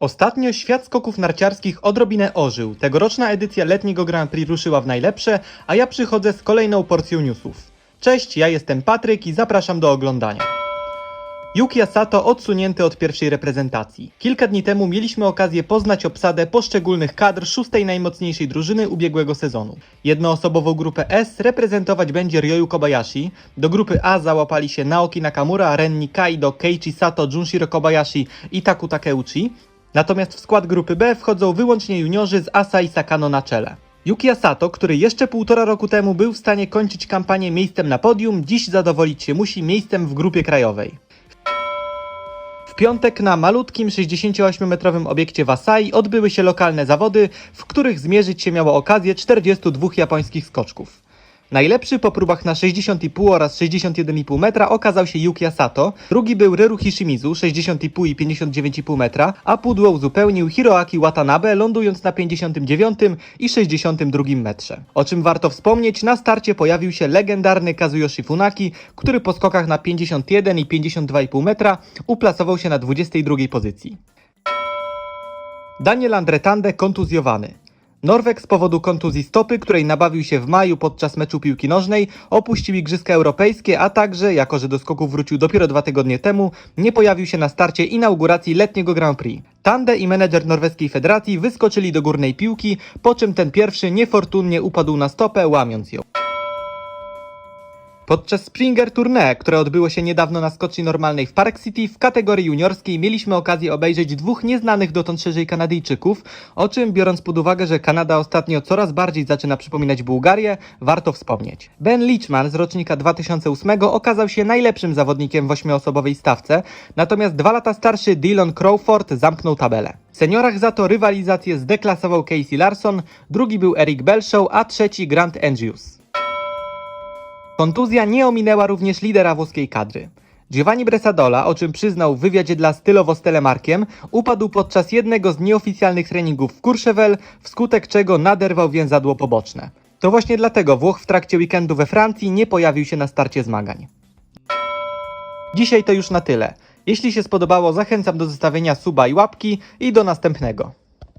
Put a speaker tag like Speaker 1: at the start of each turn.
Speaker 1: Ostatnio świat skoków narciarskich odrobinę ożył. Tegoroczna edycja letniego Grand Prix ruszyła w najlepsze, a ja przychodzę z kolejną porcją newsów. Cześć, ja jestem Patryk i zapraszam do oglądania. Yuki Sato odsunięty od pierwszej reprezentacji. Kilka dni temu mieliśmy okazję poznać obsadę poszczególnych kadr szóstej najmocniejszej drużyny ubiegłego sezonu. Jednoosobową grupę S reprezentować będzie Ryoyu Kobayashi, do grupy A załapali się Naoki Nakamura, Renni Kaido, Keiichi Sato, Junshiro Kobayashi i Taku Takeuchi, natomiast w skład grupy B wchodzą wyłącznie juniorzy z Asa i Sakano na czele. Yuki Asato, który jeszcze półtora roku temu był w stanie kończyć kampanię miejscem na podium, dziś zadowolić się musi miejscem w grupie krajowej. W piątek na malutkim 68-metrowym obiekcie w Asai odbyły się lokalne zawody, w których zmierzyć się miało okazję 42 japońskich skoczków. Najlepszy po próbach na 60,5 oraz 61,5 metra okazał się Yuki Asato, drugi był Reru Hishimizu 60,5 i 59,5 metra, a pudło uzupełnił Hiroaki Watanabe lądując na 59 i 62 metrze. O czym warto wspomnieć, na starcie pojawił się legendarny Kazuyoshi Funaki, który po skokach na 51 i 52,5 metra uplasował się na 22 pozycji. Daniel Andretande kontuzjowany. Norweg z powodu kontuzji stopy, której nabawił się w maju podczas meczu piłki nożnej, opuścił Igrzyska Europejskie, a także, jako że do skoków wrócił dopiero dwa tygodnie temu, nie pojawił się na starcie inauguracji letniego Grand Prix. Tande i menedżer norweskiej federacji wyskoczyli do górnej piłki, po czym ten pierwszy niefortunnie upadł na stopę, łamiąc ją. Podczas Springer Tournée, które odbyło się niedawno na skoczni normalnej w Park City, w kategorii juniorskiej mieliśmy okazję obejrzeć dwóch nieznanych dotąd szerzej Kanadyjczyków, o czym biorąc pod uwagę, że Kanada ostatnio coraz bardziej zaczyna przypominać Bułgarię, warto wspomnieć. Ben Leachman z rocznika 2008 okazał się najlepszym zawodnikiem w ośmioosobowej stawce, natomiast dwa lata starszy Dylan Crawford zamknął tabelę. W seniorach za to rywalizację zdeklasował Casey Larson, drugi był Eric Belshaw, a trzeci Grant Andrews. Kontuzja nie ominęła również lidera włoskiej kadry. Giovanni Bresadola, o czym przyznał w wywiadzie dla Stylowo z Telemarkiem, upadł podczas jednego z nieoficjalnych treningów w Courchevel, wskutek czego naderwał więzadło poboczne. To właśnie dlatego Włoch w trakcie weekendu we Francji nie pojawił się na starcie zmagań. Dzisiaj to już na tyle. Jeśli się spodobało, zachęcam do zostawienia suba i łapki i do następnego.